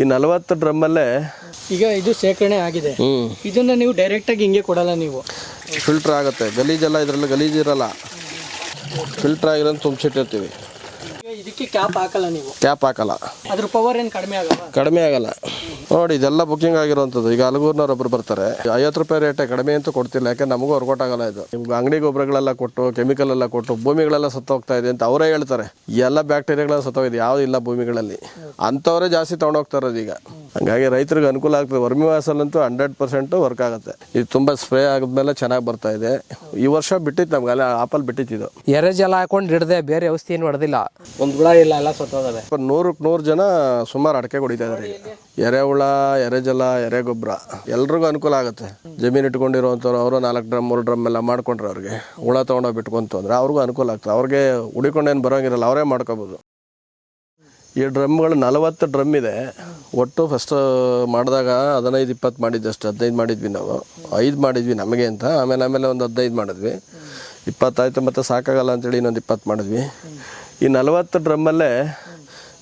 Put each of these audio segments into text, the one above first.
ಈ ನಲವತ್ತು ಡ್ರಮ್ಮಲ್ಲೇ ಈಗ ಇದು ಶೇಖರಣೆ ಆಗಿದೆ. ಇದನ್ನ ನೀವು ಡೈರೆಕ್ಟ್ ಆಗಿ ಹಿಂಗೆ ಕೊಡಲ್ಲ ನೀವು. ಫಿಲ್ಟರ್ ಆಗುತ್ತೆ. ಗಲೀಜೆಲ್ಲ ಇದರಲ್ಲಿ ಗಲೀಜಿರಲ್ಲ ಫಿಲ್ಟರ್ ಆಗಿರೋದು ತುಂಬಿಸಿಟ್ಟಿರ್ತೀವಿ. ಇದಕ್ಕೆ ಕ್ಯಾಪ್ ಹಾಕಲ್ಲ ನೀವು? ಕ್ಯಾಪ್ ಹಾಕಲ್ಲ. ಅದ್ರ ಪವರ್ ಏನು ಕಡಿಮೆ ಆಗಲ್ಲ? ಕಡಿಮೆ ಆಗಲ್ಲ. ನೋಡಿ ಇದೆಲ್ಲ ಬುಕ್ಕಿಂಗ್ ಆಗಿರುವಂಥದ್ದು. ಈಗ ಅಲಗೂರ್ನವ್ರು ಒಬ್ರು ಬರ್ತಾರೆ. ಐವತ್ತು ರೂಪಾಯಿ ರೇಟೇ ಕಡಿಮೆ ಅಂತೂ ಕೊಡ್ತಿಲ್ಲ. ಯಾಕೆ? ನಮಗೂ ಹೊರಗೊಟ್ಟಾಗಲ್ಲ ಇದು. ನಿಮ್ಗೆ ಅಂಗಡಿ ಗೊಬ್ಬರಗಳೆಲ್ಲ ಕೊಟ್ಟು ಕೆಮಿಕಲ್ ಎಲ್ಲ ಕೊಟ್ಟು ಭೂಮಿಗಳೆಲ್ಲ ಸತ್ತೋಗ್ತಾ ಇದೆ ಅಂತ ಅವರೇ ಹೇಳ್ತಾರೆ. ಎಲ್ಲ ಬ್ಯಾಕ್ಟೀರಿಯಾಗಳೆಲ್ಲ ಸತ್ತೋಗಿದೆ. ಯಾವ್ದು ಇಲ್ಲ ಭೂಮಿಗಳಲ್ಲಿ. ಅಂಥವರೇ ಜಾಸ್ತಿ ತೊಗೊಂಡೋಗ್ತಾ ಇರೋದು ಈಗ. ಹಂಗಾಗಿ ರೈತರಿಗೆ ಅನುಕೂಲ ಆಗ್ತದೆ. ವರ್ಮಿ ವಾಸಲ್ಲಂತೂ ಹಂಡ್ರೆಡ್ ಪರ್ಸೆಂಟ್ ವರ್ಕ್ ಆಗುತ್ತೆ. ಇದು ತುಂಬ ಸ್ಪ್ರೇ ಆದ್ಮೇಲೆ ಚೆನ್ನಾಗಿ ಬರ್ತಾ ಇದೆ. ಈ ವರ್ಷ ಬಿಟ್ಟಿತ್ತು ನಮ್ಗೆ. ಅಲ್ಲ ಆಪಲ್ ಬಿಟ್ಟಿತ್ತು ಇದು. ಎರೆಜಲ ಹಾಕೊಂಡು ಹಿಡ್ದೆ ಬೇರೆ ಔಷಧಿ ಏನು ಹೊಡೆದಿಲ್ಲ. ಒಂದು ಹುಳ ಇಲ್ಲ, ಎಲ್ಲ ಸತ್ತೋಗದೆ ನೂರಕ್ಕೆ ನೂರು ಜನ ಸುಮಾರು ಅಡಕೆ ಹೊಡಿತಾ ಇದ್ದಾರೆ ಈಗ. ಎರೆಹುಳ ಎರೆಜಲ ಗೊಬ್ಬರ, ಎಲ್ರಿಗೂ ಅನುಕೂಲ ಆಗುತ್ತೆ. ಜಮೀನು ಇಟ್ಕೊಂಡಿರುವಂಥವ್ರು, ಅವರು ನಾಲ್ಕು ಡ್ರಮ್, ಮೂರು ಡ್ರಮ್ ಎಲ್ಲ ಮಾಡ್ಕೊಂಡ್ರೆ ಅವ್ರಿಗೆ. ಹುಳ ತೊಗೊಂಡೋಗಿ ಬಿಟ್ಕೊಂತು ಅಂದ್ರೆ ಅವ್ರಿಗೂ ಅನುಕೂಲ ಆಗ್ತದೆ. ಅವ್ರಿಗೆ ಉಳಿಕೊಂಡೇನು ಬರೋಂಗಿರಲ್ಲ, ಅವರೇ ಮಾಡ್ಕೋಬೋದು. ಈ ಡ್ರಮ್ಗಳು ನಲವತ್ತು ಡ್ರಮ್ ಇದೆ. ಒಟ್ಟು ಫಸ್ಟ್ ಮಾಡಿದಾಗ ಹದಿನೈದು, ಇಪ್ಪತ್ತು ಮಾಡಿದ್ದು ಅಷ್ಟು. ಹದಿನೈದು ಮಾಡಿದ್ವಿ ನಾವು. ಐದು ಮಾಡಿದ್ವಿ ನಮಗೆ ಅಂತ. ಆಮೇಲೆ ಆಮೇಲೆ ಒಂದು ಹದಿನೈದು ಮಾಡಿದ್ವಿ. ಇಪ್ಪತ್ತಾಯ್ತು ಮತ್ತು ಸಾಕಾಗಲ್ಲ ಅಂತೇಳಿ ಇನ್ನೊಂದು ಇಪ್ಪತ್ತು ಮಾಡಿದ್ವಿ. ಈ ನಲವತ್ತು ಡ್ರಮ್ಮಲ್ಲೇ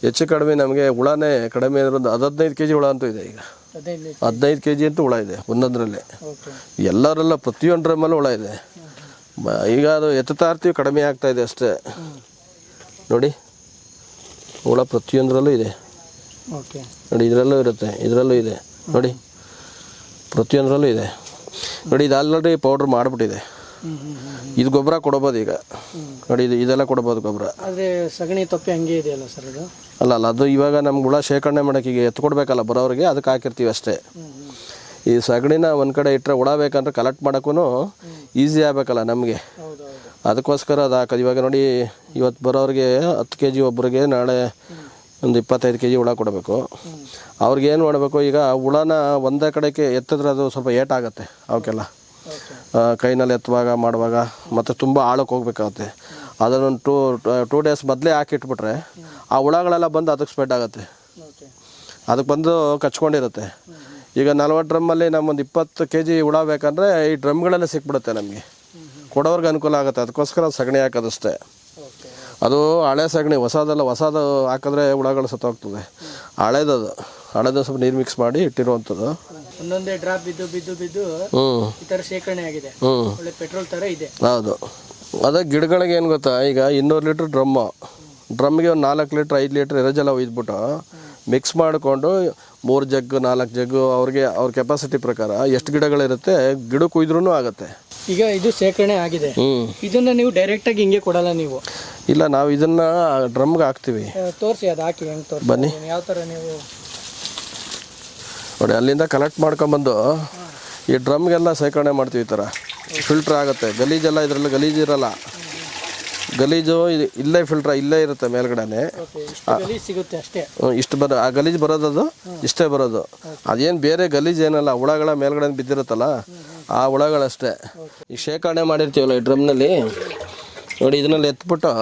ಹೆಚ್ಚು ಕಡಿಮೆ ನಮಗೆ ಹುಳನೇ ಕಡಿಮೆ ಅಂದ್ರೆ ಒಂದು ಹದಿನೈದು ಕೆ ಜಿ ಹುಳ ಅಂತೂ ಇದೆ ಈಗ. ಹದಿನೈದು ಕೆ ಜಿ ಅಂತೂ ಹುಳ ಇದೆ ಒಂದೊಂದರಲ್ಲೇ. ಎಲ್ಲರೆಲ್ಲ ಪ್ರತಿಯೊಂದು ಡ್ರಮ್ಮಲ್ಲೂ ಹುಳ ಇದೆ. ಈಗ ಅದು ಎತ್ತುತ್ತಾ ಇರ್ತೀವಿ ಕಡಿಮೆ ಆಗ್ತಾ ಇದೆ ಅಷ್ಟೇ. ನೋಡಿ ಹುಳ ಪ್ರತಿಯೊಂದರಲ್ಲೂ ಇದೆ. ಓಕೆ. ನೋಡಿ ಇದರಲ್ಲೂ ಇರುತ್ತೆ ಇದರಲ್ಲೂ ಇದೆ. ನೋಡಿ ಪ್ರತಿಯೊಂದರಲ್ಲೂ ಇದೆ. ನೋಡಿ ಇದು ಆಲ್ರೆಡಿ ಪೌಡ್ರ್ ಮಾಡಿಬಿಟ್ಟಿದೆ. ಇದು ಗೊಬ್ಬರ ಕೊಡ್ಬೋದು ಈಗ. ನೋಡಿ ಇದು ಇದೆಲ್ಲ ಕೊಡ್ಬೋದು ಗೊಬ್ಬರ. ಆದರೆ ಸಗಣಿ ತೊಪ್ಪೆ ಹಂಗೆ ಇದೆಯಲ್ಲ ಸರ್ ಅದು? ಅಲ್ಲ ಅಲ್ಲ ಅದು ಇವಾಗ ನಮ್ಗೆ ಹುಳ ಶೇಖರಣೆ ಮಾಡೋಕೆ ಈಗ ಎತ್ತು ಕೊಡಬೇಕಲ್ಲ ಬರೋರಿಗೆ ಅದಕ್ಕೆ ಹಾಕಿರ್ತೀವಿ ಅಷ್ಟೇ. ಈ ಸಗಣಿನ ಒಂದು ಕಡೆ ಇಟ್ಟರೆ ಹುಳ ಬೇಕಂದ್ರೆ ಕಲೆಕ್ಟ್ ಮಾಡೋಕ್ಕೂ ಈಸಿ ಆಗಬೇಕಲ್ಲ ನಮಗೆ. ಅದಕ್ಕೋಸ್ಕರ ಅದು ಹಾಕೋದು. ಇವಾಗ ನೋಡಿ ಇವತ್ತು ಬರೋರಿಗೆ ಹತ್ತು ಕೆ ಜಿ ಒಬ್ಬರಿಗೆ ನಾಳೆ ಒಂದು ಇಪ್ಪತ್ತೈದು ಕೆ ಜಿ ಹುಳ ಕೊಡಬೇಕು. ಅವ್ರಿಗೆ ಏನು ಮಾಡಬೇಕು ಈಗ ಹುಳನ ಒಂದೇ ಕಡೆಗೆ ಎತ್ತಿದ್ರೆ ಅದು ಸ್ವಲ್ಪ ಏಟಾಗುತ್ತೆ ಅವಕ್ಕೆಲ್ಲ. ಕೈನಲ್ಲಿ ಎತ್ತುವಾಗ ಮಾಡುವಾಗ ಮತ್ತು ತುಂಬ ಆಳಕ್ಕೆ ಹೋಗ್ಬೇಕಾಗುತ್ತೆ. ಅದನ್ನೊಂದು ಟೂ ಟೂ ಡೇಸ್ ಮೊದಲೇ ಹಾಕಿಟ್ಬಿಟ್ರೆ ಆ ಹುಳಗಳೆಲ್ಲ ಬಂದು ಅದಕ್ಕೆ ಸ್ಪ್ರೆಡ್ ಆಗುತ್ತೆ. ಅದಕ್ಕೆ ಬಂದು ಕಚ್ಕೊಂಡಿರುತ್ತೆ. ಈಗ ನಲ್ವತ್ತು ಡ್ರಮ್ಮಲ್ಲಿ ನಮ್ಮೊಂದು ಇಪ್ಪತ್ತು ಕೆ ಜಿ ಹುಳ ಬೇಕಂದರೆ ಈ ಡ್ರಮ್ಗಳೆಲ್ಲ ಸಿಕ್ಬಿಡುತ್ತೆ ನಮಗೆ. ಕೊಡೋರ್ಗೆ ಅನುಕೂಲ ಆಗುತ್ತೆ. ಅದಕ್ಕೋಸ್ಕರ ಸಗಣಿ ಹಾಕೋದಷ್ಟೇ. ಅದು ಹಳೆ ಸಗಣಿ ಹೊಸದಲ್ಲ ಹೊಸದು ಹಾಕಿದ್ರೆ ಹುಳಗಳು ಸತ್ತೋಗ್ತದೆ. ಹಳೇದದು. ಹಳೇದು ಸ್ವಲ್ಪ ನೀರು ಮಿಕ್ಸ್ ಮಾಡಿ ಇಟ್ಟಿರುವಂಥದ್ದು. ಒಂದೊಂದೇ ಡ್ರಾಪ್ ಬಿದ್ದು ಬಿದ್ದು ಬಿದ್ದು ಹ್ಞೂ ಈ ಥರ ಶೇಖರಣೆ ಆಗಿದೆ. ಒಳ್ಳೆ ಪೆಟ್ರೋಲ್ ತರ ಇದೆ. ಹೌದು. ಅದೇ ಗಿಡಗಳಿಗೆ ಏನು ಗೊತ್ತಾ? ಈಗ ಇನ್ನೂರು ಲೀಟ್ರ್ ಡ್ರಮ್ಮ ಡ್ರಮ್ಗೆ ಒಂದು ನಾಲ್ಕು ಲೀಟ್ರ್ ಐದು ಲೀಟ್ರ್ ಎರಜೆಲ್ಲ ಒಯ್ದ್ಬಿಟ್ಟು ಮಿಕ್ಸ್ ಮಾಡಿಕೊಂಡು ಮೂರು ಜಗ್ಗು ನಾಲ್ಕು ಜಗ್ಗು ಅವ್ರಿಗೆ ಅವ್ರ ಕೆಪಾಸಿಟಿ ಪ್ರಕಾರ ಎಷ್ಟು ಗಿಡಗಳಿರುತ್ತೆ ಗಿಡಕ್ಕೆ ಕುಯ್ದ್ರೂ ಆಗುತ್ತೆ. ಈಗ ಇದು ಶೇಖರಣೆ ಆಗಿದೆ. ಹ್ಞೂ ಇದನ್ನ ನೀವು ಡೈರೆಕ್ಟ್ ಆಗಿ ಹಿಂಗೆ ಕೊಡಲ್ಲ ನೀವು. ಇಲ್ಲ ನಾವು ಇದನ್ನು ಡ್ರಮ್ಗೆ ಹಾಕ್ತೀವಿ. ತೋರಿಸಿ ಅದು ಹಾಕಿ ಹೆಂಗೆ ತೋರಿಸಿ ಬನ್ನಿ. ಯಾವ ಥರ ನೀವು ನೋಡಿ ಅಲ್ಲಿಂದ ಕಲೆಕ್ಟ್ ಮಾಡ್ಕೊಂಬಂದು ಈ ಡ್ರಮ್ಗೆಲ್ಲ ಶೇಖರಣೆ ಮಾಡ್ತೀವಿ ಈ ಥರ ಫಿಲ್ಟ್ರ್ ಆಗುತ್ತೆ. ಗಲೀಜೆಲ್ಲ ಇದರಲ್ಲಿ ಗಲೀಜು ಇರೋಲ್ಲ. ಗಲೀಜು ಇದು ಇಲ್ಲೇ ಫಿಲ್ಟ್ರ್ ಇಲ್ಲೇ ಇರುತ್ತೆ ಮೇಲ್ಗಡೆನೆ. ಸಿಗುತ್ತೆ ಅಷ್ಟೇ. ಇಷ್ಟು ಬರೋ ಆ ಗಲೀಜು ಬರೋದದು ಇಷ್ಟೇ ಬರೋದು. ಅದೇನು ಬೇರೆ ಗಲೀಜು ಏನಲ್ಲ ಹುಳಗಳ ಮೇಲ್ಗಡೆ ಬಿದ್ದಿರುತ್ತಲ್ಲ ಆ ಹುಳಗಳಷ್ಟೇ. ಈ ಶೇಖರಣೆ ಮಾಡಿರ್ತೀವಲ್ಲ ಈ ಡ್ರಮ್ನಲ್ಲಿ ನೋಡಿ ಇದನ್ನಲ್ಲಿ ಎತ್ಬಿಟ್ಟು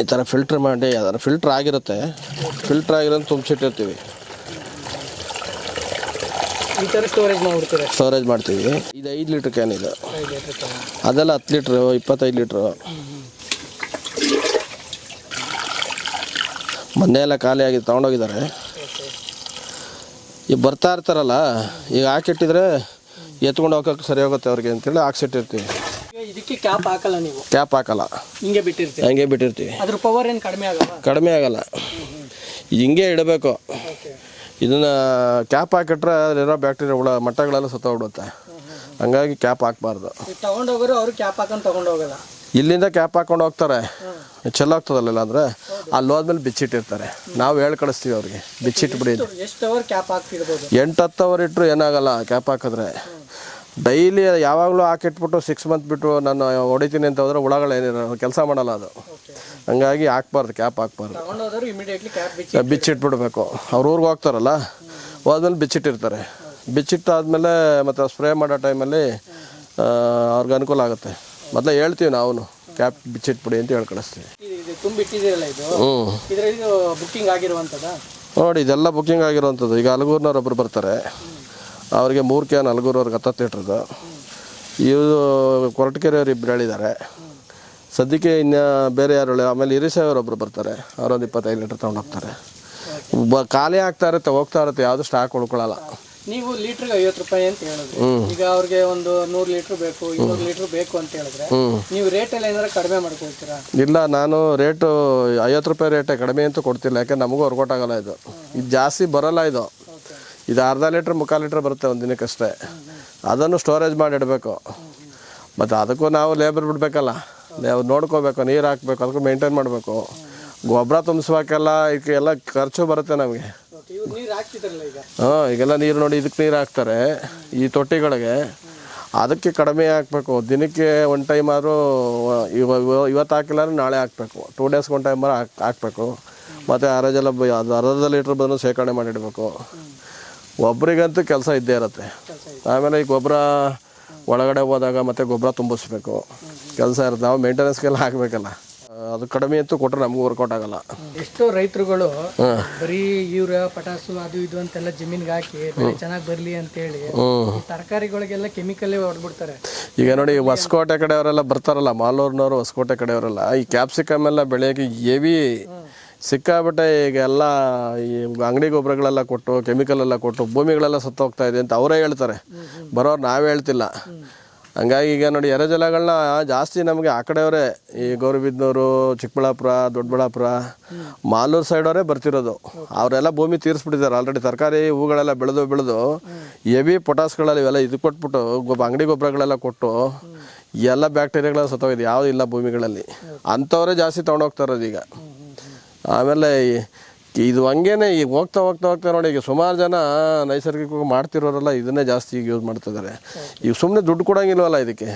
ಈ ಥರ ಫಿಲ್ಟ್ರ್ ಮಾಡಿ ಅದರ ಫಿಲ್ಟ್ರ್ ಆಗಿರುತ್ತೆ. ಫಿಲ್ಟ್ರ್ ಆಗಿರೋದು ತುಂಬಿಸಿಟ್ಟಿರ್ತೀವಿ. ಈ ಥರ ಸ್ಟೋರೇಜ್ ಮಾಡ್ಬಿಡ್ತೀರ? ಸ್ಟೋರೇಜ್ ಮಾಡ್ತೀವಿ. ಇದು ಐದು ಲೀಟ್ರ್ ಕ್ಯಾನ್ ಇದು. ಐದು ಲೀಟ್ರ್ ಕ್ಯಾನ್. ಅದೆಲ್ಲ ಹತ್ತು ಲೀಟ್ರು ಇಪ್ಪತ್ತೈದು ಲೀಟ್ರು. ಮೊನ್ನೆ ಎಲ್ಲ ಖಾಲಿ ಆಗಿ ತೊಗೊಂಡೋಗಿದ್ದಾರೆ. ಈಗ ಬರ್ತಾ ಇರ್ತಾರಲ್ಲ ಈಗ ಹಾಕಿಟ್ಟಿದ್ರೆ ಎತ್ಕೊಂಡು ಹೋಗೋಕೆ ಸರಿ ಹೋಗುತ್ತೆ ಅವ್ರಿಗೆ ಅಂತೇಳಿ ಹಾಕ್ಸಿಟ್ಟಿರ್ತೀವಿ ಇದಕ್ಕೆ ಕ್ಯಾಪ್ ಹಾಕಲ್ಲ ನೀವು? ಕ್ಯಾಪ್ ಹಾಕಲ್ಲ. ಹಿಂಗೆ ಬಿಟ್ಟಿರ್ತೀವಿ ಹಂಗೆ ಬಿಟ್ಟಿರ್ತೀವಿ. ಅದ್ರ ಪವರ್ ಏನು ಕಡಿಮೆ ಆಗಲ್ಲ ಕಡಿಮೆ ಆಗಲ್ಲ. ಇದು ಹಿಂಗೆ ಇಡಬೇಕು. ಇದನ್ನು ಕ್ಯಾಪ್ ಹಾಕಿಟ್ರೆ ಅಲ್ಲಿರೋ ಬ್ಯಾಕ್ಟೀರಿಯಾ ಹುಳ ಮಟ್ಟಗಳೆಲ್ಲ ಸತ್ತೋಗ್ಬಿಡುತ್ತೆ. ಹಂಗಾಗಿ ಕ್ಯಾಪ್ ಹಾಕ್ಬಾರ್ದು. ತಗೊಂಡೋಗೋರು ಅವರು ಕ್ಯಾಪ್ ಹಾಕೊಂಡು ತೊಗೊಂಡೋಗಲ್ಲ. ಇಲ್ಲಿಂದ ಕ್ಯಾಪ್ ಹಾಕೊಂಡು ಹೋಗ್ತಾರೆ. ಚೆಲ್ಲಾಗ್ತದಲ್ಲ ಅಂದರೆ ಅಲ್ಲಿ ಹೋದ್ಮೇಲೆ ಬಿಚ್ಚಿಟ್ಟಿರ್ತಾರೆ. ನಾವು ಹೇಳಿ ಕಳಿಸ್ತೀವಿ ಅವ್ರಿಗೆ. ಬಿಚ್ಚಿಟ್ಬಿಡಿ. ಎಷ್ಟು ಅವರ್ ಕ್ಯಾಪ್ ಹಾಕ್ತಿರ್ಬೋದು? ಎಂಟು ಹತ್ತು ಅವರ್ ಇಟ್ಟರು ಏನಾಗಲ್ಲ ಕ್ಯಾಪ್ ಹಾಕಿದ್ರೆ. ಡೈಲಿ ಯಾವಾಗಲೂ ಹಾಕಿಟ್ಬಿಟ್ಟು ಸಿಕ್ಸ್ ಮಂತ್ ಬಿಟ್ಟು ನಾನು ಹೊಡಿತೀನಿ ಅಂತ ಹೋದ್ರೆ ಹುಳಗಳು ಏನಿರೋ ಕೆಲಸ ಮಾಡಲ್ಲ ಅದು. ಹಂಗಾಗಿ ಹಾಕ್ಬಾರ್ದು ಕ್ಯಾಪ್ ಹಾಕ್ಬಾರ್ದು. ಬಿಚ್ಚಿಟ್ಬಿಡ್ಬೇಕು. ಅವ್ರ ಊರಿಗೆ ಹೋಗ್ತಾರಲ್ಲ ಹೋದ್ಮೇಲೆ ಬಿಚ್ಚಿಟ್ಟಿರ್ತಾರೆ. ಬಿಚ್ಚಿಟ್ಟಾದ್ಮೇಲೆ ಮತ್ತು ಸ್ಪ್ರೇ ಮಾಡೋ ಟೈಮಲ್ಲಿ ಅವ್ರಿಗೆ ಅನುಕೂಲ ಆಗುತ್ತೆ. ಮೊದಲೇ ಹೇಳ್ತೀವಿ ನಾವು ಕ್ಯಾಪ್ ಬಿಚ್ಚಿಟ್ಬಿಡಿ ಅಂತ ಹೇಳಿ ಕಳಿಸ್ತೀವಿ. ಹ್ಞೂ ನೋಡಿ ಇದೆಲ್ಲ ಬುಕ್ಕಿಂಗ್ ಆಗಿರುವಂಥದ್ದು. ಈಗ ಅಲಗೂರ್ನವ್ರು ಒಬ್ಬರು ಬರ್ತಾರೆ. ಅವರಿಗೆ ಮೂರು ನಲ್ಗೂರು ಅವ್ರಿಗೆ ಹತ್ತತ್ತು ಲೀಟ್ರದ್ದು. ಇವರು ಕೊರಟಕೆರೆಯವ್ರು ಇಬ್ಬರು ಹೇಳಿದ್ದಾರೆ. ಸದ್ಯಕ್ಕೆ ಇನ್ನು ಬೇರೆ ಯಾರು ಹೇಳಿ ಆಮೇಲೆ ಇರಿಸಾಯವ್ರು ಒಬ್ಬರು ಬರ್ತಾರೆ. ಅವರೊಂದು ಇಪ್ಪತ್ತೈದು ಲೀಟ್ರ್ ತೊಗೊಂಡು ಹೋಗ್ತಾರೆ. ಬ ಖಾಲಿ ಆಗ್ತಾ ಇರುತ್ತೆ ಹೋಗ್ತಾ ಇರುತ್ತೆ ಯಾವುದು ಸ್ಟಾಕ್ ಉಳ್ಕೊಳ್ಳಲ್ಲ ನೀವು ಲೀಟ್ರಿಗೆ ಐವತ್ತು ರೂಪಾಯಿ ಅಂತ ಹೇಳಿದ್ರಿ. ಈಗ ಅವ್ರಿಗೆ ಒಂದು ನೂರು ಲೀಟ್ರ್ ಬೇಕು ಇನ್ನೂರು ಲೀಟ್ರ್ ಬೇಕು ಅಂತ ಹೇಳಿದ್ರೆ ನೀವು ರೇಟಲ್ಲಿ ಏನಾದ್ರೂ ಕಡಿಮೆ ಮಾಡ್ಕೊಳ್ತೀರಾ? ಇಲ್ಲ ನಾನು ರೇಟು ಐವತ್ತು ರೂಪಾಯಿ ರೇಟೇ ಕಡಿಮೆ ಅಂತೂ ಕೊಡ್ತಿಲ್ಲ. ಯಾಕೆ ನಮಗೂ ಹೊರಗೊಟ್ಟಾಗಲ್ಲ ಇದು. ಇದು ಜಾಸ್ತಿ ಬರೋಲ್ಲ ಇದು. ಇದು ಅರ್ಧ ಲೀಟ್ರ್, ಮುಕ್ಕಾಲು ಲೀಟ್ರ್ ಬರುತ್ತೆ ಒಂದು ದಿನಕ್ಕಷ್ಟೇ. ಅದನ್ನು ಸ್ಟೋರೇಜ್ ಮಾಡಿ ಇಡಬೇಕು. ಮತ್ತು ಅದಕ್ಕೂ ನಾವು ಲೇಬರ್ ಬಿಡಬೇಕಲ್ಲ. ನಾವು ನೋಡ್ಕೋಬೇಕು, ನೀರು ಹಾಕ್ಬೇಕು, ಅದಕ್ಕೂ ಮೇಂಟೈನ್ ಮಾಡಬೇಕು. ಗೊಬ್ಬರ ತುಂಬಿಸ್ಬೇಕೆಲ್ಲ ಇದಕ್ಕೆಲ್ಲ ಖರ್ಚು ಬರುತ್ತೆ ನಮಗೆ. ಹಾಂ, ಈಗೆಲ್ಲ ನೀರು ನೋಡಿ ಇದಕ್ಕೆ ನೀರು ಹಾಕ್ತಾರೆ. ಈ ತೊಟ್ಟಿಗಳಿಗೆ. ಅದಕ್ಕೆ ಕಡಿಮೆ ಹಾಕಬೇಕು. ದಿನಕ್ಕೆ ಒನ್ ಟೈಮ್ ಆದರೂ, ಇವ, ಇವ- ಇವತ್ತು ಹಾಕಿಲ್ಲ ಅಂದರೆ ನಾಳೆ ಹಾಕಬೇಕು. ಟೂ ಡೇಸ್ಗೆ ಒನ್ ಟೈಮ್ ಹಾಕ್, ಹಾಕಬೇಕು. ಮತ್ತು ಅರಜೆಲ್ಲ ಅದು ಅರ್ಧ ಲೀಟ್ರ್ ಬಂದು ಶೇಖರಣೆ ಮಾಡಿಡಬೇಕು ಒಬ್ರಿಗಂತೂ ಕೆಲಸ ಇದ್ದೇ ಇರುತ್ತೆ. ಆಮೇಲೆ ಈ ಗೊಬ್ಬರ ಒಳಗಡೆ ಹೋದಾಗ ಮತ್ತೆ ಗೊಬ್ಬರ ತುಂಬಿಸ್ಬೇಕು. ಕೆಲಸ ಇರುತ್ತೆ. ನಾವು ಮೇಂಟೆನೆನ್ಸ್ಗೆಲ್ಲ ಹಾಕಬೇಕಲ್ಲ. ಅದು ಕಡಿಮೆ ಅಂತೂ ಕೊಟ್ಟರೆ ನಮಗೂ ವರ್ಕೌಟ್ ಆಗಲ್ಲ. ಎಷ್ಟೋ ರೈತರುಗಳು ಬರೀ ಯೂರಿಯಾ ಪಟಾಸು ಅದು ಇದು ಅಂತೆಲ್ಲ ಜಮೀನ್ಗೆ ಹಾಕಿ ಚೆನ್ನಾಗಿ ಬರಲಿ ಅಂತೇಳಿ ತರಕಾರಿಗಳಿಗೆಲ್ಲ ಕೆಮಿಕಲ್ಲೇ ಹೊಡ್ಬಿಡ್ತಾರೆ. ಈಗ ನೋಡಿ ಹೊಸಕೋಟೆ ಕಡೆಯವರೆಲ್ಲ ಬರ್ತಾರಲ್ಲ ಮಾಲೂರ್ನವರು ಹೊಸಕೋಟೆ ಕಡೆಯವರೆಲ್ಲ. ಈ ಕ್ಯಾಪ್ಸಿಕಮ್ ಎಲ್ಲ ಬೆಳೆಯೋಕೆ ಹೆವಿ ಸಿಕ್ಕಾಬಿಟ್ಟೆ ಈಗ ಎಲ್ಲ ಈ ಅಂಗಡಿ ಗೊಬ್ಬರಗಳೆಲ್ಲ ಕೊಟ್ಟು ಕೆಮಿಕಲ್ ಎಲ್ಲ ಕೊಟ್ಟು, ಭೂಮಿಗಳೆಲ್ಲ ಸತ್ತೋಗ್ತಾ ಇದೆ ಅಂತ ಅವರೇ ಹೇಳ್ತಾರೆ. ಬರೋರು ನಾವೇ ಹೇಳ್ತಿಲ್ಲ. ಹಂಗಾಗಿ ಈಗ ನೋಡಿ, ಎರೆಜಲಗಳನ್ನ ಜಾಸ್ತಿ ನಮಗೆ ಆ ಕಡೆಯವರೇ, ಈ ಗೌರಿಬಿದ್ನೂರು, ಚಿಕ್ಕಬಳ್ಳಾಪುರ, ದೊಡ್ಡಬಳ್ಳಾಪುರ, ಮಾಲೂರು ಸೈಡವರೇ ಬರ್ತಿರೋದು. ಅವರೆಲ್ಲ ಭೂಮಿ ತೀರಿಸ್ಬಿಟ್ಟಿದ್ದಾರೆ ಆಲ್ರೆಡಿ ತರಕಾರಿ ಹೂಗಳೆಲ್ಲ ಬೆಳೆದು ಬೆಳೆದು ಹೆವಿ ಪೊಟಾಸ್ಗಳಲ್ಲಿ ಇವೆಲ್ಲ ಇದು ಕೊಟ್ಬಿಟ್ಟು, ಗೊಬ್ಬ, ಅಂಗಡಿ ಗೊಬ್ಬರಗಳೆಲ್ಲ ಕೊಟ್ಟು, ಎಲ್ಲ ಬ್ಯಾಕ್ಟೀರಿಯಾಗಳೆಲ್ಲ ಸತ್ತೋಗಿದೆ. ಯಾವುದೂ ಇಲ್ಲ ಭೂಮಿಗಳಲ್ಲಿ. ಅಂಥವರೇ ಜಾಸ್ತಿ ತೊಗೊಂಡೋಗ್ತಾ ಇರೋದು ಈಗ. ಆಮೇಲೆ ಇದು ಹಂಗೇನೆ ಈಗ ಹೋಗ್ತಾ ಹೋಗ್ತಾ ಹೋಗ್ತಾ ನೋಡಿ ಈಗ ಸುಮಾರು ಜನ ನೈಸರ್ಗಿಕವಾಗಿ ಮಾಡ್ತಿರೋರೆಲ್ಲ ಇದನ್ನೇ ಜಾಸ್ತಿ ಈಗ ಯೂಸ್ ಮಾಡ್ತಿದ್ದಾರೆ. ಈಗ ಸುಮ್ಮನೆ ದುಡ್ಡು ಕೊಡೋಂಗಿಲ್ವಲ್ಲ ಇದಕ್ಕೆ?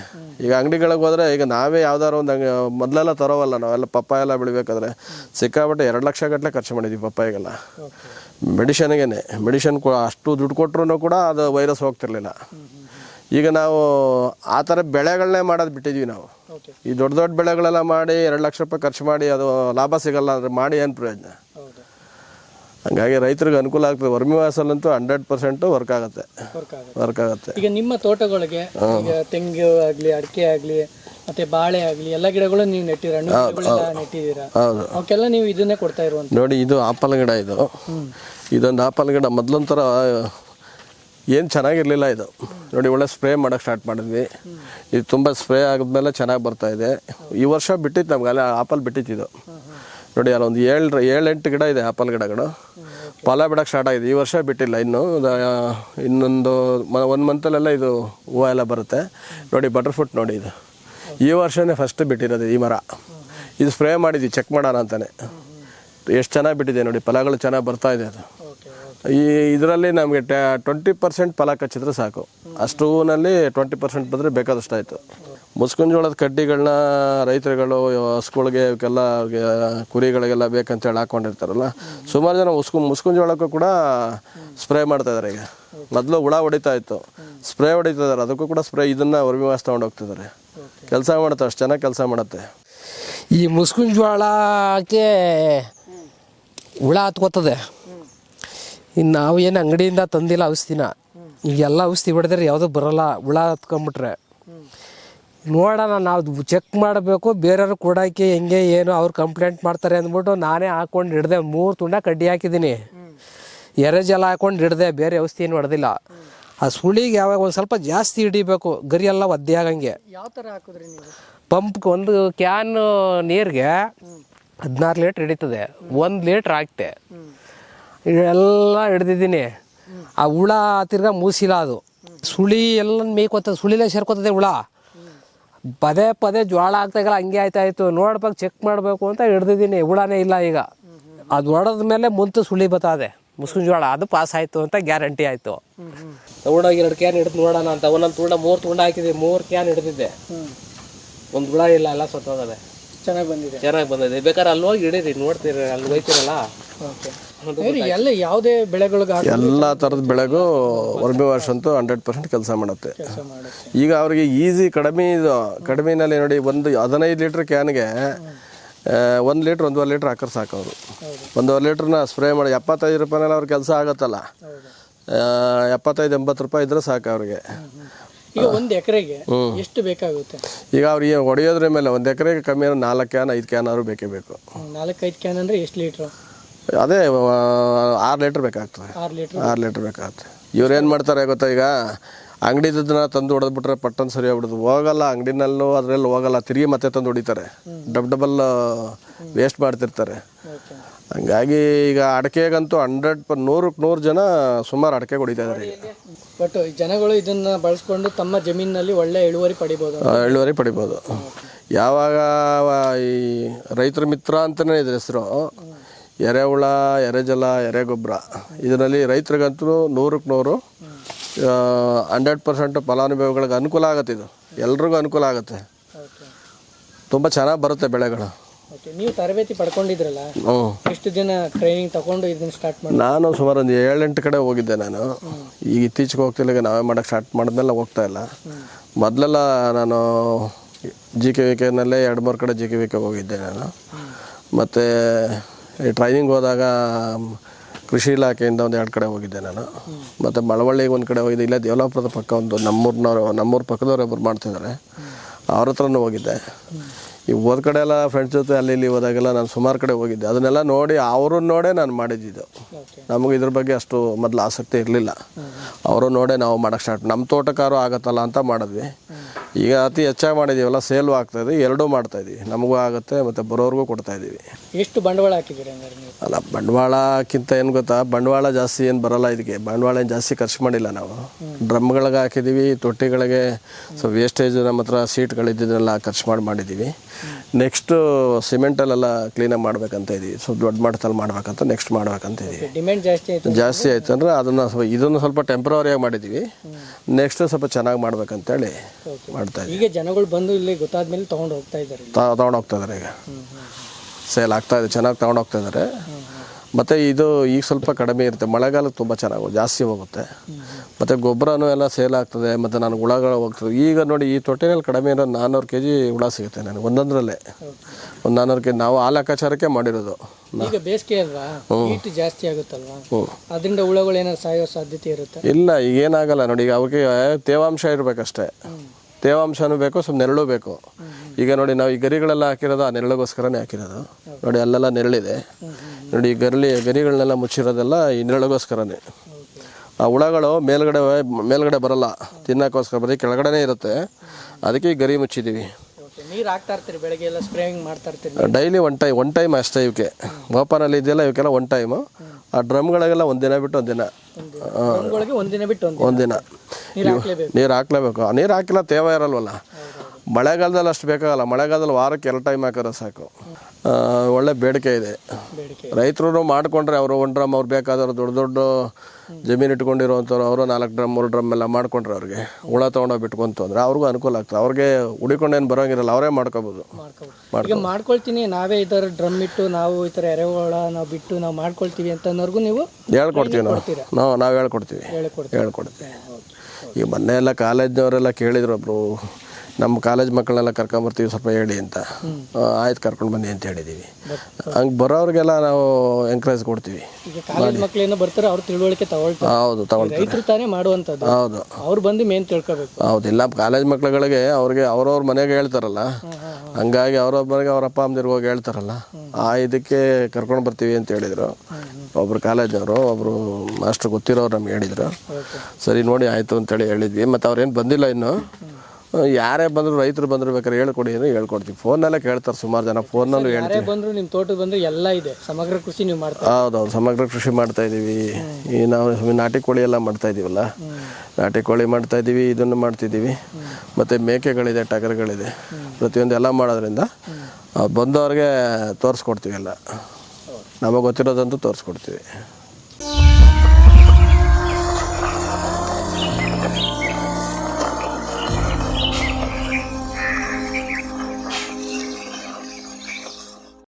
ಈಗ ಅಂಗಡಿಗಳಿಗೆ ಹೋದರೆ ಈಗ ನಾವೇ ಯಾವ್ದಾರು ಒಂದು ಮೊದಲೆಲ್ಲ ತರೋವಲ್ಲ ನಾವೆಲ್ಲ ಪಪ್ಪಾಯ ಎಲ್ಲ ಬೆಳಿಬೇಕಾದ್ರೆ ಸಿಕ್ಕಾಬಿಟ್ಟು ಎರಡು ಲಕ್ಷ ಗಟ್ಟಲೆ ಖರ್ಚು ಮಾಡಿದ್ವಿ ಪಪ್ಪಾಯಿಗೆಲ್ಲ. ಮೆಡಿಷನ್ಗೇನೆ ಮೆಡಿಷನ್ ಕೊ ಅಷ್ಟು ದುಡ್ಡು ಕೊಟ್ಟರು ಕೂಡ ಅದು ವೈರಸ್ ಹೋಗ್ತಿರ್ಲಿಲ್ಲ. ಈಗ ನಾವು ಆ ಥರ ಬೆಳೆಗಳನ್ನೇ ಮಾಡೋದು ಬಿಟ್ಟಿದ್ವಿ ನಾವು. ಈ ದೊಡ್ಡ ದೊಡ್ಡ ಬೆಳೆಗಳೆಲ್ಲ ಮಾಡಿ ಎರಡು ಲಕ್ಷ ರೂಪಾಯಿ ಖರ್ಚು ಮಾಡಿ ಅದು ಲಾಭ ಸಿಗಲ್ಲ ಅಂದರೆ ಮಾಡಿ ಏನು ಪ್ರಯೋಜನ? ಹಂಗಾಗಿ ರೈತರಿಗೆ ಅನುಕೂಲ ಆಗ್ತದೆ. ವರ್ಮಿ ವಾಸಲ್ಲಂತೂ ಹಂಡ್ರೆಡ್ ಪರ್ಸೆಂಟ್ ವರ್ಕ್ ಆಗುತ್ತೆ. ವರ್ಕ್ ಆಗುತ್ತೆ. ವರ್ಕ್ ಆಗುತ್ತೆ. ಈಗ ನಿಮ್ಮ ತೋಟಗಳಿಗೆ ತೆಂಗು ಆಗಲಿ ಅಡಿಕೆ ಆಗಲಿ ಮತ್ತೆ ಬಾಳೆ ಆಗಲಿ ಎಲ್ಲ ಗಿಡಗಳು ನೀವು ನೆಟ್ಟಿರ ನೆಟ್ಟಿದ್ದೀರಾ? ಹೌದು. ಅವಕ್ಕೆಲ್ಲ ನೀವು ಇದನ್ನೇ ಕೊಡ್ತಾ ಇರುವಂತ ನೋಡಿ ಇದು ಆಪಲ್ ಗಿಡ ಇದು. ಇದೊಂದು ಆಪಲ್ ಗಿಡ. ಮೊದಲೊಂಥರ ಏನು ಚೆನ್ನಾಗಿರಲಿಲ್ಲ ಇದು. ನೋಡಿ, ಒಳ್ಳೆ ಸ್ಪ್ರೇ ಮಾಡೋಕ್ಕೆ ಸ್ಟಾರ್ಟ್ ಮಾಡಿದ್ವಿ. ಇದು ತುಂಬ ಸ್ಪ್ರೇ ಆಗಿದ್ಮೇಲೆ ಚೆನ್ನಾಗಿ ಬರ್ತಾ ಇದೆ. ಈ ವರ್ಷ ಬಿಟ್ಟಿತ್ತು ನಮ್ಗೆ, ಅಲ್ಲಿ, ಆಪಲ್ ಬಿಟ್ಟಿತ್ತು ಇದು. ನೋಡಿ, ಅಲ್ಲೊಂದು ಏಳು, ಏಳೆಂಟು ಗಿಡ ಇದೆ, ಆಪಲ್ ಗಿಡಗಳು. ಫಲ ಬಿಡೋಕ್ಕೆ ಸ್ಟಾರ್ಟ್ ಆಗಿದೆ. ಈ ವರ್ಷ ಬಿಟ್ಟಿಲ್ಲ, ಇನ್ನು ಇನ್ನೊಂದು, ಮ, ಒಂದು ಮಂತಲ್ಲೆಲ್ಲ ಇದು ಹೂವು ಎಲ್ಲ ಬರುತ್ತೆ. ನೋಡಿ ಬಟರ್ಫುಟ್ ನೋಡಿ ಇದು. ಈ ವರ್ಷನೇ ಫಸ್ಟ್ ಬಿಟ್ಟಿರೋದು ಈ ಮರ. ಇದು ಸ್ಪ್ರೇ ಮಾಡಿದ್ವಿ ಚೆಕ್ ಮಾಡೋಣ ಅಂತಾನೆ. ಎಷ್ಟು ಚೆನ್ನಾಗಿ ಬಿಟ್ಟಿದೆ ನೋಡಿ, ಫಲಗಳು ಚೆನ್ನಾಗಿ ಬರ್ತಾ ಇದೆ ಅದು. ಈ ಇದರಲ್ಲಿ ನಮಗೆ ಟ್ವೆಂಟಿ ಪರ್ಸೆಂಟ್ ಫಲ ಕಚ್ಚಿದ್ರೆ ಸಾಕು. ಅಷ್ಟು ಟ್ವೆಂಟಿ ಪರ್ಸೆಂಟ್ ಬಂದರೆ ಬೇಕಾದಷ್ಟು ಆಯಿತು. ಮುಸ್ಕುಂಜೋಳದ ಕಡ್ಡಿಗಳನ್ನ ರೈತರುಗಳು ಹಸುಗಳಿಗೆ ಇವಕ್ಕೆಲ್ಲ ಕುರಿಗಳಿಗೆಲ್ಲ ಬೇಕಂತೇಳಿ ಹಾಕ್ಕೊಂಡಿರ್ತಾರಲ್ಲ ಸುಮಾರು ಜನ ಮುಸ್ಕು ಮುಸ್ಕುಂಜೋಳಕ್ಕೂ ಕೂಡ ಸ್ಪ್ರೇ ಮಾಡ್ತಾ ಇದ್ದಾರೆ ಈಗ. ಮೊದಲು ಹುಳ ಹೊಡಿತಾ ಇತ್ತು. ಸ್ಪ್ರೇ ಹೊಡಿತಾ ಇದ್ದಾರೆ ಅದಕ್ಕೂ ಕೂಡ ಸ್ಪ್ರೇ ಇದನ್ನು ವರ್ಮಿವಾಸ್ ತೊಗೊಂಡು ಹೋಗ್ತಿದ್ದಾರೆ. ಕೆಲಸ ಮಾಡುತ್ತೆ, ಅಷ್ಟು ಚೆನ್ನಾಗಿ ಕೆಲಸ ಮಾಡುತ್ತೆ. ಈ ಮುಸ್ಕಿನ ಜೋಳಕ್ಕೆ ಹುಳ ಹತ್ಕೋತದೆ ಇನ್ನು ನಾವು ಏನು ಅಂಗಡಿಯಿಂದ ತಂದಿಲ್ಲ ಔಷಧಿನ ಈಗೆಲ್ಲ ಔಷಧಿ ಹೊಡೆದ್ರೆ ಯಾವುದೂ ಬರಲ್ಲ ಹುಳ ಹತ್ಕೊಂಬಿಟ್ರೆ ನೋಡೋಣ ನಾವು ಚೆಕ್ ಮಾಡಬೇಕು ಬೇರೆಯವ್ರು ಕೊಡೋಕ್ಕೆ ಹೆಂಗೆ ಏನು ಅವ್ರು ಕಂಪ್ಲೇಂಟ್ ಮಾಡ್ತಾರೆ ಅಂದ್ಬಿಟ್ಟು ನಾನೇ ಹಾಕೊಂಡು ಹಿಡ್ದೆ ಮೂರು ತುಂಡ ಕಡ್ಡಿ ಹಾಕಿದ್ದೀನಿ. ಎರಜೆಲ್ಲ ಹಾಕೊಂಡು ಹಿಡ್ದೆ ಬೇರೆ ಔಷಧಿ ಏನು ಹೊಡೆದಿಲ್ಲ. ಆ ಸುಳಿಗೆ ಯಾವಾಗ ಒಂದು ಸ್ವಲ್ಪ ಜಾಸ್ತಿ ಹಿಡಿಬೇಕು ಗರಿ ಎಲ್ಲ ಒದ್ದೆ ಆಗಂಗೆ. ಯಾವ ಥರ ಹಾಕಿದ್ರಿ ನೀವು? ಪಂಪ್ಗೆ ಒಂದು ಕ್ಯಾನ್ ನೀರಿಗೆ ಹದಿನಾರು ಲೀಟ್ರ್ ಹಿಡಿತದೆ ಒಂದು ಲೀಟ್ರ್ ಹಾಕ್ತೆ. ಎಲ್ಲ ಹಿಡ್ದಿದ್ದೀನಿ. ಆ ಹುಳ ತಿರ್ಗಾ ಮೂಸಿಲ್ಲ ಅದು. ಸುಳಿ ಎಲ್ಲ ಮೇಯ್ಕೋತದೆ ಸುಳಿಲೇ ಸೇರ್ಕೊತದೆ ಹುಳ. ಪದೇ ಪದೇ ಜ್ವಾಳ ಆಗ್ತಾಗಲ್ಲ ಹಂಗೆ ಆಯ್ತಾಯಿತು ನೋಡ್ಬೇಕು ಚೆಕ್ ಮಾಡಬೇಕು ಅಂತ ಹಿಡ್ದಿದ್ದೀನಿ. ಹುಳನೇ ಇಲ್ಲ ಈಗ. ಅದು ಹೊಡೆದ ಮೇಲೆ ಮುಂತು ಸುಳಿ ಬತ್ತದೆ ಮುಸ್ಕಿನ ಜೋಳ ಅದು ಪಾಸ್ ಆಯ್ತು ಅಂತ ಗ್ಯಾರಂಟಿ ಆಯಿತು. ತಗೊಂಡೋಗಿ ಎರಡು ಕ್ಯಾನ್ ಹಿಡಿದು ನೋಡೋಣ ಅಂತ. ಒಂದೊಂದು ತುಂಡ ಮೂರು ತುಂಡ ಹಾಕಿದ್ದೆ ಮೂರು ಕ್ಯಾನ್ ಹಿಡಿದಿದ್ದೆ. ಒಂದು ಹುಳ ಇಲ್ಲ ಎಲ್ಲ ಸತ್ತೋಗದೆ. ಚೆನ್ನಾಗಿ ಬಂದಿದೆ. ಚೆನ್ನಾಗಿ ಬಂದಿದೆ. ಬೇಕಾದ್ರೆ ಅಲ್ಲಿ ಹೋಗಿ ಹಿಡೀರಿ ನೋಡ್ತೀರಿ ಅಲ್ಲಿ ಹೋಯ್ತಿರಲ್ಲ. ಓಕೆ. ಎಲ್ಲ ಯಾವುದೇ ಬೆಳೆಗಳಿಗೆ ಎಲ್ಲ ಥರದ ಬೆಳೆಗೂ ವರ್ಮಿ ವಾಶ್ ಅಂತೂ ಹಂಡ್ರೆಡ್ ಪರ್ಸೆಂಟ್ ಕೆಲಸ ಮಾಡುತ್ತೆ. ಕೆಲಸ ಮಾಡುತ್ತೆ. ಈಗ ಅವ್ರಿಗೆ ಈಸಿ ಕಡಿಮೆ ಇದು ಕಡಿಮೆನಲ್ಲಿ ನೋಡಿ ಒಂದು ಹದಿನೈದು ಲೀಟ್ರ್ ಕ್ಯಾನ್ಗೆ ಒಂದು ಲೀಟ್ರ್ ಒಂದೂವರೆ ಲೀಟ್ರ್ ಹಾಕರ್ ಸಾಕು ಅವರು. ಒಂದೂವರೆ ಲೀಟ್ರನ್ನ ಸ್ಪ್ರೇ ಮಾಡಿ ಎಪ್ಪತ್ತೈದು ರೂಪಾಯಿನಲ್ಲಿ ಅವ್ರ ಕೆಲಸ ಆಗುತ್ತಲ್ಲ. ಎಪ್ಪತ್ತೈದು ಎಂಬತ್ತು ರೂಪಾಯಿ ಇದ್ರೆ ಸಾಕು ಅವ್ರಿಗೆ. ಈಗ ಒಂದು ಎಕರೆಗೆ ಎಷ್ಟು ಬೇಕಾಗುತ್ತೆ? ಈಗ ಅವ್ರಿಗೆ ಹೊಡೆಯೋದ್ರ ಮೇಲೆ ಒಂದು ಎಕರೆಗೆ ಕಮ್ಮಿ ಅಂದ್ರೆ ನಾಲ್ಕು ಕ್ಯಾನ್ ಐದು ಕ್ಯಾನ್ ಆದ್ರೂ ಬೇಕೇ ಬೇಕು. ನಾಲ್ಕು ನಾಲ್ಕೈದು ಕ್ಯಾನ್ ಅಂದ್ರೆ ಎಷ್ಟು ಲೀಟ್ರ್? ಅದೇ ಆರು ಲೀಟ್ರ್ ಬೇಕಾಗ್ತದೆ. ಆರು ಲೀಟ್ರ್? ಆರು ಲೀಟ್ರ್ ಬೇಕಾಗುತ್ತೆ ಇವ್ರು ಏನು ಮಾಡ್ತಾರೆ ಗೊತ್ತಾ ಈಗ? ಅಂಗಡಿದನ್ನ ತಂದು ಹೊಡೆದ್ಬಿಟ್ರೆ ಪಟ್ಟನ್ ಸರಿ ಆಗ್ಬಿಡುದು. ಹೋಗಲ್ಲ ಅಂಗಡಿನಲ್ಲೂ ಅದರಲ್ಲಿ ಹೋಗಲ್ಲ. ತಿರುಗಿ ಮತ್ತೆ ತಂದು ಹೊಡಿತಾರೆ. ಡಬ್ ಡಬಲ್ ವೇಸ್ಟ್ ಮಾಡ್ತಿರ್ತಾರೆ. ಹಂಗಾಗಿ ಈಗ ಅಡಕೆಗಂತೂ ಹಂಡ್ರೆಡ್ ಪರ್ ನೂರಕ್ಕೆ ನೂರು ಜನ ಸುಮಾರು ಅಡಕೆ ಹೊಡಿತಾ ಇದ್ದಾರೆ ಈಗ. ಬಟ್ ಜನಗಳು ಇದನ್ನ ಬಳಸ್ಕೊಂಡು ತಮ್ಮ ಜಮೀನಿನಲ್ಲಿ ಒಳ್ಳೆ ಇಳುವರಿ ಪಡಿಬೋದು. ಆ, ಇಳುವರಿ ಪಡಿಬೋದು. ಯಾವಾಗ ಈ ರೈತರ ಮಿತ್ರ ಅಂತಲೇ ಇದ್ರ ಹೆಸರು. ಎರೆಹುಳ ಎರೆಜಲ ಎರೆಗೊಬ್ಬರ ಇದರಲ್ಲಿ ರೈತರಿಗಂತೂ ನೂರಕ್ಕೆ ನೂರು. ಹಂಡ್ರೆಡ್ ಪರ್ಸೆಂಟ್ ಫಲಾನುಭವಿಗಳಿಗೆ ಅನುಕೂಲ ಆಗುತ್ತೆ ಇದು. ಎಲ್ರಿಗೂ ಅನುಕೂಲ ಆಗುತ್ತೆ. ತುಂಬ ಚೆನ್ನಾಗಿ ಬರುತ್ತೆ ಬೆಳೆಗಳು. ನೀವು ತರಬೇತಿ ಪಡ್ಕೊಂಡಿದ್ರಲ್ಲ ಎಷ್ಟು ದಿನ ಟ್ರೈನಿಂಗ್ ತಗೊಂಡು ಇದನ್ನ ಸ್ಟಾರ್ಟ್ ಮಾಡಿ. ನಾನು ಸುಮಾರು ಒಂದು ಏಳೆಂಟು ಕಡೆ ಹೋಗಿದ್ದೆ ನಾನು. ಈಗ ಇತ್ತೀಚೆಗೆ ಹೋಗ್ತಿಲ್ಲ ಈಗ ನಾವೇ ಮಾಡಕ್ಕೆ ಸ್ಟಾರ್ಟ್ ಮಾಡಿದ್ಮೇಲೆ ಹೋಗ್ತಾ ಇಲ್ಲ. ಮೊದಲೆಲ್ಲ ನಾನು ಜಿ ಕೆ ವಿ ಕೆನಲ್ಲೇ ಎರಡು ಮೂರು ಕಡೆ ಜಿ ಕೆ ವಿ ಕೆ ಹೋಗಿದ್ದೆ ನಾನು. ಮತ್ತು ಈ ಟ್ರೈನಿಂಗ್ ಹೋದಾಗ ಕೃಷಿ ಇಲಾಖೆಯಿಂದ ಒಂದು ಎರಡು ಕಡೆ ಹೋಗಿದ್ದೆ ನಾನು. ಮತ್ತು ಮಳವಳ್ಳಿಗೆ ಒಂದು ಕಡೆ ಹೋಗಿದ್ದೆ. ಇಲ್ಲೇ ದೇವಲಾಪುರದ ಪಕ್ಕ ಒಂದು ನಮ್ಮೂರಿನವರು ನಮ್ಮೂರ ಪಕ್ಕದವ್ರು ಒಬ್ಬರು ಮಾಡ್ತಿದ್ದಾರೆ ಅವ್ರ ಹತ್ರನೂ ಹೋಗಿದ್ದೆ. ಈ ಹೋದ ಕಡೆ ಎಲ್ಲ ಫ್ರೆಂಡ್ಸ್ ಜೊತೆ ಅಲ್ಲಿ ಇಲ್ಲಿ ಹೋದಾಗೆಲ್ಲ ನಾನು ಸುಮಾರು ಕಡೆ ಹೋಗಿದ್ದೆ. ಅದನ್ನೆಲ್ಲ ನೋಡಿ ಅವ್ರನ್ನ ನೋಡೇ ನಾನು ಮಾಡಿದ್ದಿದ್ದು ನಮಗೆ ಇದ್ರ ಬಗ್ಗೆ ಅಷ್ಟು ಮೊದಲು ಆಸಕ್ತಿ ಇರಲಿಲ್ಲ. ಅವರು ನೋಡೇ ನಾವು ಮಾಡೋಕ್ಕೆ ಸ್ಟಾರ್ಟ್ ನಮ್ಮ ತೋಟಕ್ಕಾರು ಆಗತ್ತಲ್ಲ ಅಂತ ಮಾಡಿದ್ವಿ. ಈಗ ಅತಿ ಹೆಚ್ಚಾಗಿ ಮಾಡಿದ್ದೀವಲ್ಲ ಸೇಲು ಆಗ್ತಾಯಿದೆ ಎರಡೂ ಮಾಡ್ತಾಯಿದ್ದೀವಿ ನಮಗೂ ಆಗುತ್ತೆ ಮತ್ತು ಬರೋರ್ಗೂ ಕೊಡ್ತಾ ಇದ್ದೀವಿ ಎಷ್ಟು ಬಂಡವಾಳ ಹಾಕಿದ್ದೀರಿ ಹಂಗಾರೆ ನೀವು? ಅಲ್ಲ ಬಂಡವಾಳಕ್ಕಿಂತ ಏನು ಗೊತ್ತಾ? ಬಂಡವಾಳ ಜಾಸ್ತಿ ಏನು ಬರಲ್ಲ ಇದಕ್ಕೆ ಬಂಡವಾಳ ಏನು ಜಾಸ್ತಿ ಖರ್ಚು ಮಾಡಿಲ್ಲ ನಾವು. ಡ್ರಮ್ಗಳಿಗೆ ಹಾಕಿದ್ದೀವಿ ತೊಟ್ಟಿಗಳಿಗೆ ಸೊ ವೇಸ್ಟೇಜ್ ನಮ್ಮ ಹತ್ರ ಸೀಟ್ಗಳಿದ್ದನ್ನೆಲ್ಲ ಖರ್ಚು ಮಾಡಿ ಮಾಡಿದ್ದೀವಿ ನೆಕ್ಸ್ಟು ಸಿಮೆಂಟಲ್ಲೆಲ್ಲ ಕ್ಲೀನಾಗಿ ಮಾಡ್ಬೇಕಂತ ಇದ್ದೀವಿ ಸ್ವಲ್ಪ ದೊಡ್ಡ ಮಟ್ಟದಲ್ಲಿ ಮಾಡ್ಬೇಕಂತ ನೆಕ್ಸ್ಟ್ ಮಾಡ್ಬೇಕಂತ ಇದ್ದೀವಿ ಡಿಮ್ಯಾಂಡ್ ಜಾಸ್ತಿ ಆಯ್ತು ಜಾಸ್ತಿ ಆಯ್ತು ಅಂದ್ರೆ ಅದನ್ನು ಸ್ವಲ್ಪ ಇದನ್ನು ಸ್ವಲ್ಪ ಟೆಂಪ್ರವರಿಯಾಗಿ ಮಾಡಿದ್ದೀವಿ ನೆಕ್ಸ್ಟ್ ಸ್ವಲ್ಪ ಚೆನ್ನಾಗಿ ಮಾಡ್ಬೇಕಂತೇಳಿ ಮಾಡ್ತಾ ಈಗ ಜನಗಳು ಬಂದು ಇಲ್ಲಿ ಗೊತ್ತಾದ್ಮೇಲೆ ತಗೊಂಡು ಹೋಗ್ತಾ ಇದ್ದಾರೆ ತಗೊಂಡು ಹೋಗ್ತಾ ಇದ್ದಾರೆ ಈಗ. ಸೇಲ್ ಆಗ್ತಾ ಇದೆ ಚೆನ್ನಾಗಿ ತಗೊಂಡು ಹೋಗ್ತಾ ಇದ್ದಾರೆ. ಮತ್ತು ಇದು ಈಗ ಸ್ವಲ್ಪ ಕಡಿಮೆ ಇರುತ್ತೆ. ಮಳೆಗಾಲ ತುಂಬ ಚೆನ್ನಾಗಿ ಜಾಸ್ತಿ ಹೋಗುತ್ತೆ. ಮತ್ತು ಗೊಬ್ಬರನೂ ಎಲ್ಲ ಸೇಲ್ ಆಗ್ತದೆ ಮತ್ತು ನಾನು ಹುಳಗಳು ಹೋಗ್ತದೆ. ಈಗ ನೋಡಿ ಈ ತೊಟ್ಟಿನಲ್ಲಿ ಕಡಿಮೆ ಇರೋ ನಾನ್ನೂರು ಕೆ ಜಿ ಹುಳ ಸಿಗುತ್ತೆ ನನಗೆ ಒಂದೊಂದರಲ್ಲೇ. ಒಂದು ನಾನ್ನೂರು ಕೆ ಜಿ ನಾವು ಆ ಲೆಕ್ಕಾಚಾರಕ್ಕೆ ಮಾಡಿರೋದು. ಈಗ ಬೇಸಿಗೆ ಅಲ್ವಾ? ಹೀಟ್ ಜಾಸ್ತಿ ಆಗುತ್ತಲ್ವಾ? ಅದರಿಂದ ಹುಳಗಳು ಏನಾದ್ರು ಸಾಯೋ ಸಾಧ್ಯತೆ ಇರುತ್ತೆ? ಇಲ್ಲ ಈಗ ಏನಾಗಲ್ಲ ನೋಡಿ ಈಗ ಅವಕ್ಕೆ ತೇವಾಂಶ ಇರಬೇಕಷ್ಟೇ. ತೇವಾಂಶನೂ ಬೇಕು ಸ್ವಲ್ಪ ನೆರಳು ಬೇಕು. ಈಗ ನೋಡಿ ನಾವು ಈ ಗರಿಗಳೆಲ್ಲ ಹಾಕಿರೋದು ಆ ನೆರಳಿಗೋಸ್ಕರನೇ ಹಾಕಿರೋದು. ನೋಡಿ ಅಲ್ಲೆಲ್ಲ ನೆರಳಿದೆ. ನೋಡಿ ಈ ಗರಳಿ ಗರಿಗಳನ್ನೆಲ್ಲ ಮುಚ್ಚಿರೋದೆಲ್ಲ ಈ ನೆರಳಿಗೋಸ್ಕರನೇ. ಆ ಹುಳಗಳು ಮೇಲ್ಗಡೆ ಮೇಲ್ಗಡೆ ಬರಲ್ಲ. ತಿನ್ನೋಕ್ಕೋಸ್ಕರ ಬರೀ ಕೆಳಗಡೆನೇ ಇರುತ್ತೆ. ಅದಕ್ಕೆ ಈ ಗರಿ ಮುಚ್ಚಿದ್ದೀವಿ ಓಕೆ ನೀರು ಹಾಕ್ತಾ ಇರ್ತೀರಿ ಬೆಳಗ್ಗೆ ಎಲ್ಲ ಸ್ಪ್ರೇಯಿಂಗ್ ಮಾಡ್ತಾ ಇರ್ತೀರಿ daily one time one time ಅಷ್ಟೇ ಇವಕ್ಕೆ. ಓಪನಲ್ಲಿ ಇದೆಯಲ್ಲ ಇವಕ್ಕೆಲ್ಲ ಒನ್ ಟೈಮು. ಆ ಡ್ರಮ್ಗಳಿಗೆಲ್ಲ ಒಂದಿನ ಬಿಟ್ಟು ಒಂದಿನ. ಡ್ರಮ್ಗಳಿಗೆ ಒಂದಿನ ಬಿಟ್ಟು ಒಂದಿನ ನೀರು ಹಾಕ್ಲೇಬೇಕು. ನೀರು ಹಾಕ್ಲೇಬೇಕು. ಆ ನೀರು ಹಾಕಿಲ್ಲ ತೇವ ಇರಲ್ವಲ್ಲ? ಮಳೆಗಾಲದಲ್ಲಿ ಅಷ್ಟು ಬೇಕಾಗಲ್ಲ. ಮಳೆಗಾಲದಲ್ಲಿ ವಾರಕ್ಕೆ ಎರಡು ಟೈಮ್ ಹಾಕಿದ್ರೆ ಸಾಕು. ಒಳ್ಳೆ ಬೇಡಿಕೆ ಇದೆ. ರೈತರು ಮಾಡಿಕೊಂಡ್ರೆ ಅವರು ಒನ್ ಡ್ರಮ್ ಅವ್ರು ಬೇಕಾದವ್ರು ದೊಡ್ಡ ದೊಡ್ಡ ಜಮೀನು ಇಟ್ಕೊಂಡಿರುವಂಥವ್ರು ಅವರು ನಾಲ್ಕು ಡ್ರಮ್ ಮೂರು ಡ್ರಮ್ ಎಲ್ಲ ಮಾಡ್ಕೊಂಡ್ರೆ ಅವ್ರಿಗೆ. ಹುಳ ತೊಗೊಂಡೋಗಿ ಬಿಟ್ಕೊಂತು ಅಂದ್ರೆ ಅವ್ರಿಗೂ ಅನುಕೂಲ ಆಗ್ತದೆ. ಅವ್ರಿಗೆ ಉಳಿಕೊಂಡೇನು ಬರೋಂಗಿರಲ್ಲ ಅವರೇ ಮಾಡ್ಕೋಬೋದು. ಮಾಡ್ಕೊಬೋದು. ಈಗ ಮಾಡ್ಕೊಳ್ತೀನಿ ನಾವೇ ಈ ಥರ ಡ್ರಮ್ ಇಟ್ಟು ನಾವು ಈ ಥರ ಎರೆಹುಳ ನಾವು ಬಿಟ್ಟು ನಾವು ಮಾಡ್ಕೊಳ್ತೀವಿ ಅಂತವ್ರಿಗೂ ನೀವು ಹೇಳ್ಕೊಡ್ತೀವಿ ನಾವು. ನಾವು ನಾವು ಹೇಳ್ಕೊಡ್ತೀವಿ. ಹೇಳಿಕೊಡ್ತೀವಿ. ಹೇಳ್ಕೊಡ್ತೀವಿ ಈಗ ಮೊನ್ನೆ ಎಲ್ಲ ಕಾಲೇಜ್ನವರೆಲ್ಲ ಕೇಳಿದ್ರು ಒಬ್ರು. ನಮ್ಮ ಕಾಲೇಜ್ ಮಕ್ಕಳನ್ನೆಲ್ಲ ಕರ್ಕೊಂಬರ್ತೀವಿ ಸ್ವಲ್ಪ ಹೇಳಿ ಅಂತ. ಆಯ್ತು ಕರ್ಕೊಂಡು ಬನ್ನಿ ಅಂತ ಹೇಳಿದ್ದೀವಿ ಹಂಗೆ ಬರೋರಿಗೆಲ್ಲ ನಾವು ಎಂಕರೇಜ್ ಕೊಡ್ತೀವಿ. ಈಗ ಕಾಲೇಜ್ ಬರ್ತಾರೆ ಅವ್ರ ತಿಳುವಳಿಕೆ ತಗೊಳ್ತಾರೆ. ಹೌದು ತಗೊಳ್ತೀವಿ ರೈತರು ತಾನೇ ಮಾಡುವಂಥದ್ದು. ಹೌದು. ಅವ್ರು ಬಂದು ಮೇನ್ ತಿಳ್ಕೊಬೇಕು. ಹೌದು ಇಲ್ಲ ಕಾಲೇಜ್ ಮಕ್ಳುಗಳಿಗೆ ಅವ್ರಿಗೆ ಅವ್ರವ್ರ ಮನೆಗೆ ಹೇಳ್ತಾರಲ್ಲ. ಹಂಗಾಗಿ ಅವ್ರವ್ರ ಮನೆಗೆ ಅವ್ರ ಅಪ್ಪ ಅಮ್ಮದಿರ್ಗೆ ಹೋಗಿ ಹೇಳ್ತಾರಲ್ಲ. ಆ ಇದಕ್ಕೆ ಕರ್ಕೊಂಡು ಬರ್ತೀವಿ ಅಂತ ಹೇಳಿದರು. ಒಬ್ರು ಕಾಲೇಜವರು ಒಬ್ಬರು ಮಾಸ್ಟ್ರ್ ಗೊತ್ತಿರೋರು ನಮ್ಗೆ ಹೇಳಿದರು. ಸರಿ ನೋಡಿ ಆಯಿತು ಅಂತೇಳಿ ಹೇಳಿದ್ವಿ. ಮತ್ತು ಅವ್ರೇನು ಬಂದಿಲ್ಲ ಇನ್ನು. ಯಾರೇ ಬಂದರು ರೈತರು ಬಂದರು ಬೇಕಾದ್ರೆ ಹೇಳ್ಕೊಡಿ ಅಂದ್ರೆ ಹೇಳ್ಕೊಡ್ತೀವಿ ಫೋನಲ್ಲೇ ಕೇಳ್ತಾರೆ ಸುಮಾರು ಜನ ಫೋನಲ್ಲೂ ಹೇಳ್ತೀವಿ. ಬಂದ್ರು ನಿಮ್ಮ ತೋಟಕ್ಕೆ ಬಂದ್ರೆ ಎಲ್ಲ ಇದೆ. ಸಮಗ್ರ ಕೃಷಿ ನೀವು ಹೌದು ಹೌದೌದು ಸಮಗ್ರ ಕೃಷಿ ಮಾಡ್ತಾ ಇದೀವಿ ಈ ನಾವು ನಾಟಿ ಕೋಳಿ ಎಲ್ಲ ಮಾಡ್ತಾ ಇದೀವಲ್ಲ? ನಾಟಿ ಕೋಳಿ ಮಾಡ್ತಾ ಇದೀವಿ ಇದನ್ನು ಮಾಡ್ತಿದ್ದೀವಿ. ಮತ್ತು ಮೇಕೆಗಳಿದೆ ಟಗರ್ಗಳಿದೆ. ಪ್ರತಿಯೊಂದು ಎಲ್ಲ ಮಾಡೋದ್ರಿಂದ ಬಂದವ್ರಿಗೆ ತೋರಿಸ್ಕೊಡ್ತೀವಿ ಎಲ್ಲ. ನಮಗೆ ಗೊತ್ತಿರೋದಂತೂ ತೋರಿಸ್ಕೊಡ್ತೀವಿ.